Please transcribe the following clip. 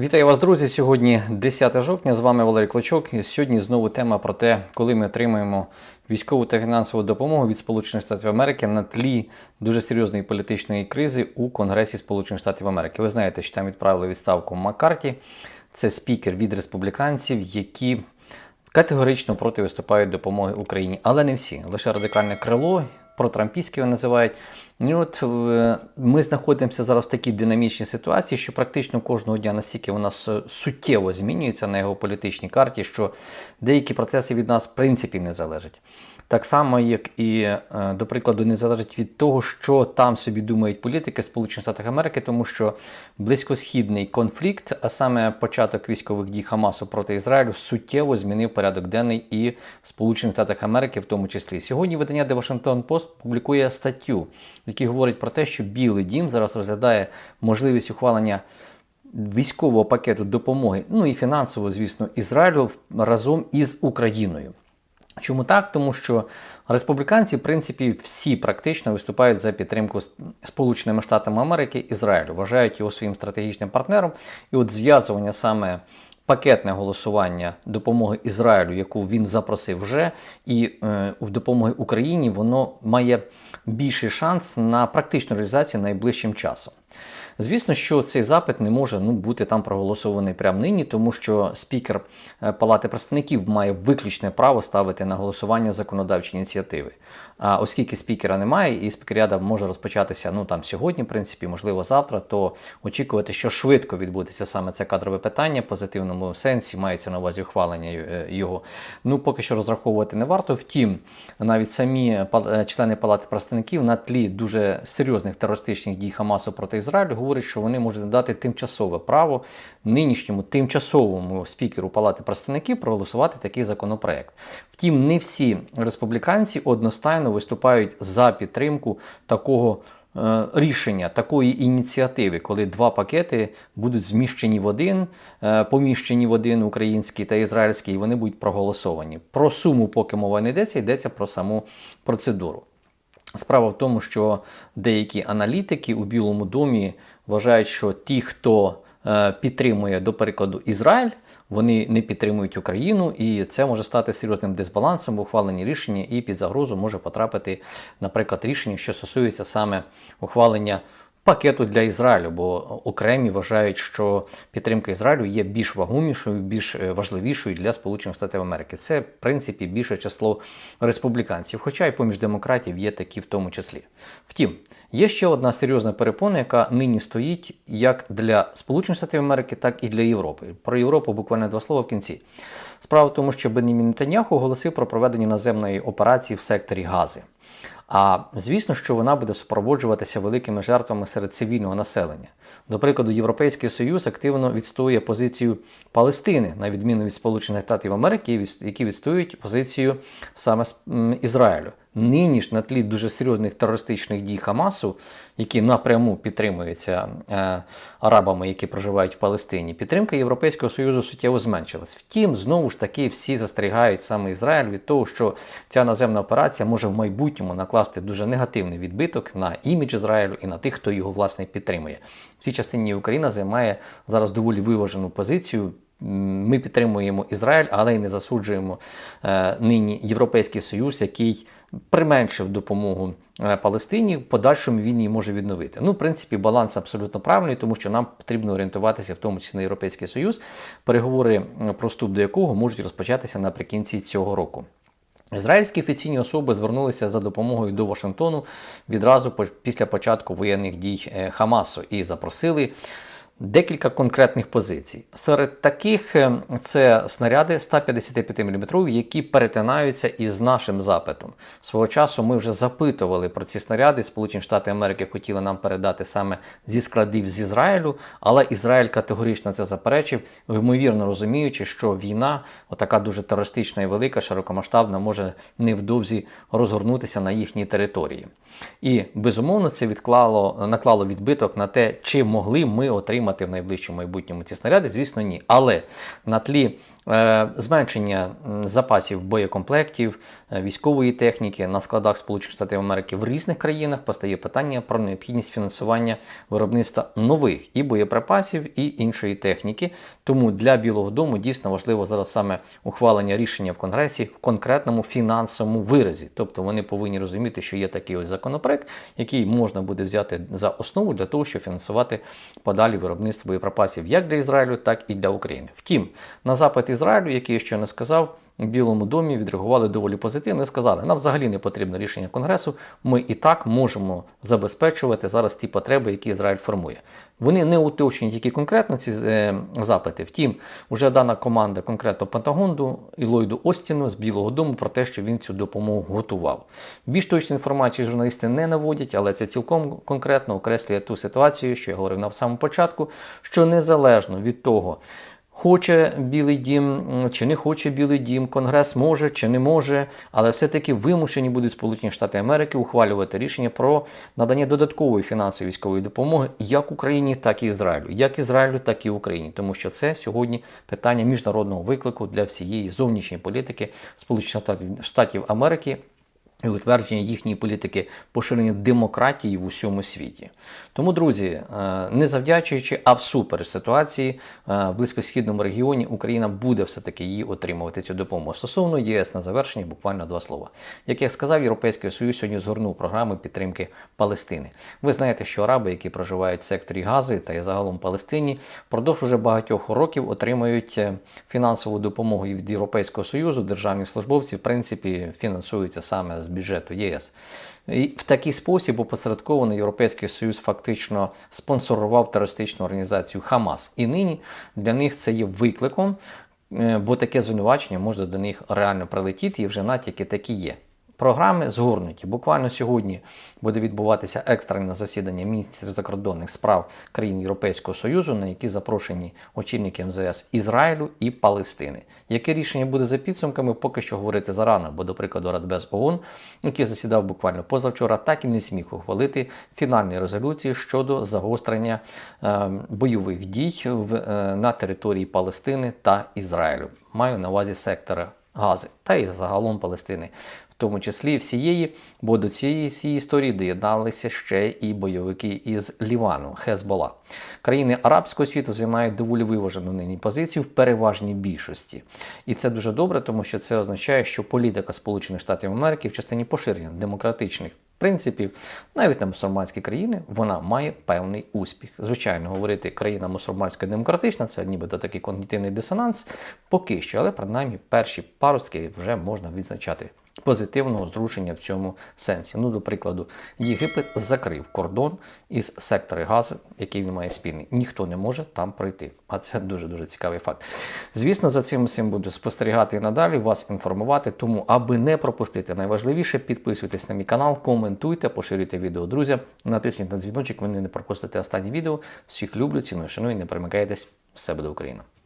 Вітаю вас, друзі. Сьогодні 10 жовтня. З вами Валерій Клочок. І сьогодні знову тема про те, коли ми отримаємо військову та фінансову допомогу від Сполучених Штатів Америки на тлі дуже серйозної політичної кризи у Конгресі Сполучених Штатів Америки. Ви знаєте, що там відправили відставку Маккарті. Це спікер від республіканців, які категорично проти виступають допомоги Україні, але не всі. Лише радикальне крило, протрампійське його називають. І от е, ми знаходимося зараз в такій динамічній ситуації, що практично кожного дня настільки вона суттєво змінюється на його політичній карті, що деякі процеси від нас в принципі не залежать. Так само, як і, е, до прикладу, не залежить від того, що там собі думають політики Сполучених Штатів Америки, тому що близькосхідний конфлікт, а саме початок військових дій Хамасу проти Ізраїлю, суттєво змінив порядок денний і в Сполучених Штатах Америки, в тому числі. Сьогодні видання The Washington Post публікує статтю, в якій говорить про те, що Білий Дім зараз розглядає можливість ухвалення військового пакету допомоги, ну і фінансово, звісно, Ізраїлю разом із Україною. Чому так? Тому що республіканці, в принципі, всі практично виступають за підтримку Сполученими Штатами Америки Ізраїлю, вважають його своїм стратегічним партнером. І от зв'язування саме пакетне голосування допомоги Ізраїлю, яку він запросив вже, і е, допомоги Україні, воно має більший шанс на практичну реалізацію найближчим часом. Звісно, що цей запит не може ну, бути там проголосований прямо нині, тому що спікер е, Палати представників має виключне право ставити на голосування законодавчі ініціативи. А оскільки спікера немає, і спікеріада може розпочатися ну там сьогодні, в принципі, можливо, завтра, то очікувати, що швидко відбудеться саме це кадрове питання, в позитивному сенсі мається на увазі ухвалення е, його. Ну поки що розраховувати не варто. Втім, навіть самі е, члени Палати представників на тлі дуже серйозних терористичних дій Хамасу проти Ізраїлю говорять, що вони можуть надати тимчасове право нинішньому тимчасовому спікеру Палати представників проголосувати такий законопроект. Втім, не всі республіканці одностайно виступають за підтримку такого. е, Рішення такої ініціативи, коли два пакети будуть зміщені в один, е, поміщені в один український та ізраїльський, і вони будуть проголосовані. Про суму, поки мова не йдеться, йдеться про саму процедуру. Справа в тому, що деякі аналітики у Білому домі вважають, що ті, хто е, підтримує, до прикладу, Ізраїль, вони не підтримують Україну, і це може стати серйозним дисбалансом в ухваленні рішення, і під загрозу може потрапити, наприклад, рішення, що стосується саме ухвалення пакету для Ізраїлю, бо окремі вважають, що підтримка Ізраїлю є більш вагомішою, більш е, важливішою для Сполучених Штатів Америки. Це, в принципі, більше число республіканців, хоча й поміж демократів є такі в тому числі. Втім, є ще одна серйозна перепона, яка нині стоїть як для Сполучених Штатів Америки, так і для Європи. Про Європу буквально два слова в кінці. Справа в тому, що Бенімін Нетаньяху оголосив про проведення наземної операції в секторі Гази. А звісно, що вона буде супроводжуватися великими жертвами серед цивільного населення. До прикладу, Європейський Союз активно відстоює позицію Палестини, на відміну від Сполучених Штатів Америки, які відстоюють позицію саме Ізраїлю. Нині ж на тлі дуже серйозних терористичних дій Хамасу, які напряму підтримуються е, арабами, які проживають в Палестині, підтримка Європейського Союзу суттєво зменшилась. Втім, знову ж таки, всі застерігають саме Ізраїль від того, що ця наземна операція може в майбутньому накласти дуже негативний відбиток на імідж Ізраїлю і на тих, хто його власне підтримує. В цій частині Україна займає зараз доволі виважену позицію. Ми підтримуємо Ізраїль, але й не засуджуємо е, нині Європейський Союз, який применшив допомогу е, Палестині, в подальшому він її може відновити. Ну, в принципі, баланс абсолютно правильний, тому що нам потрібно орієнтуватися, в тому числі на Європейський Союз, переговори е, про вступ до якого можуть розпочатися наприкінці цього року. Ізраїльські офіційні особи звернулися за допомогою до Вашингтону відразу після початку воєнних дій е, Хамасу і запросили декілька конкретних позицій. Серед таких е, це снаряди 155 мм, які перетинаються із нашим запитом. Свого часу ми вже запитували про ці снаряди. Сполучені Штати Америки хотіли нам передати саме зі складів з Ізраїлю, але Ізраїль категорично це заперечив, ймовірно розуміючи, що війна, отака дуже терористична і велика, широкомасштабна, може невдовзі розгорнутися на їхній території. І безумовно це відклало, наклало відбиток на те, чи могли ми отримати в найближчому майбутньому ці снаряди. Звісно, ні. Але на тлі Зменшення запасів боєкомплектів, е, військової техніки на складах Сполучених Штатів Америки в різних країнах постає питання про необхідність фінансування виробництва нових і боєприпасів, і іншої техніки. Тому для Білого Дому дійсно важливо зараз саме ухвалення рішення в Конгресі в конкретному фінансовому виразі. Тобто вони повинні розуміти, що є такий ось законопроект, який можна буде взяти за основу для того, щоб фінансувати подалі виробництво боєприпасів як для Ізраїлю, так і для України. Втім, на запит Ізраїлю, який я ще не сказав, в Білому домі відреагували доволі позитивно і сказали, нам взагалі не потрібно рішення Конгресу, ми і так можемо забезпечувати зараз ті потреби, які Ізраїль формує. Вони не уточнюють, які конкретно ці е, запити. Втім, вже дана команда конкретно Пентагонду і Ллойду Остіну з Білого Дому про те, що він цю допомогу готував. Більш точну інформацію журналісти не наводять, але це цілком конкретно окреслює ту ситуацію, що я говорив на самому початку, що незалежно від того, Хоче Білий Дім чи не хоче Білий Дім, Конгрес може чи не може, але все-таки вимушені будуть Сполучені Штати Америки ухвалювати рішення про надання додаткової фінансової військової допомоги як Україні, так і Ізраїлю, як Ізраїлю, так і Україні, тому що це сьогодні питання міжнародного виклику для всієї зовнішньої політики Сполучених Штатів- Америки і утвердження їхньої політики поширення демократії в усьому світі. Тому, друзі, е, не завдячуючи, а всупереч ситуації е, в близькосхідному регіоні Україна буде все-таки її отримувати цю допомогу. Стосовно ЄС на завершення буквально два слова. Як я сказав, Європейський Союз сьогодні згорнув програми підтримки Палестини. Ви знаєте, що араби, які проживають в секторі Гази та і загалом Палестині, впродовж уже багатьох років отримують е, фінансову допомогу від Європейського Союзу. Державні службовці, в принципі, фінансуються саме з бюджету ЄС. І в такий спосіб опосередкований Європейський Союз фактично спонсорував терористичну організацію Хамас. І нині для них це є викликом, е, бо таке звинувачення може до них реально прилетіти, і вже натяки такі є. Програми згорнуті. Буквально сьогодні буде відбуватися екстрене засідання міністрів закордонних справ країн Європейського Союзу, на які запрошені очільники МЗС Ізраїлю і Палестини. Яке рішення буде за підсумками, поки що говорити зарано, бо, до прикладу, Радбез ООН, який засідав буквально позавчора, так і не зміг ухвалити фінальні резолюції щодо загострення е, бойових дій в, е, на території Палестини та Ізраїлю. Маю на увазі сектора Гази та і загалом Палестини. Тому числі всієї, бо до цієї всієї історії доєдналися ще і бойовики із Лівану, Хезбола. Країни арабського світу займають доволі виважену нині позицію в переважній більшості. І це дуже добре, тому що це означає, що політика Сполучених Штатів Америки в частині поширення демократичних принципів, навіть на мусульманські країни, вона має певний успіх. Звичайно, говорити країна мусульманська демократична, це нібито такий когнітивний дисонанс, поки що, але принаймні перші паростки вже можна відзначати. Позитивного зрушення в цьому сенсі. Ну, до прикладу, Єгипет закрив кордон із сектори газу, який він має спільний. Ніхто не може там пройти. А це дуже дуже цікавий факт. Звісно, за цим всім буду спостерігати і надалі, вас інформувати. Тому, аби не пропустити найважливіше, підписуйтесь на мій канал, коментуйте, поширюйте відео друзям, натисніть на дзвіночок, ви не пропустите останнє відео. Всіх люблю, ціную, шаную, не перемикайтесь. Все буде Україна!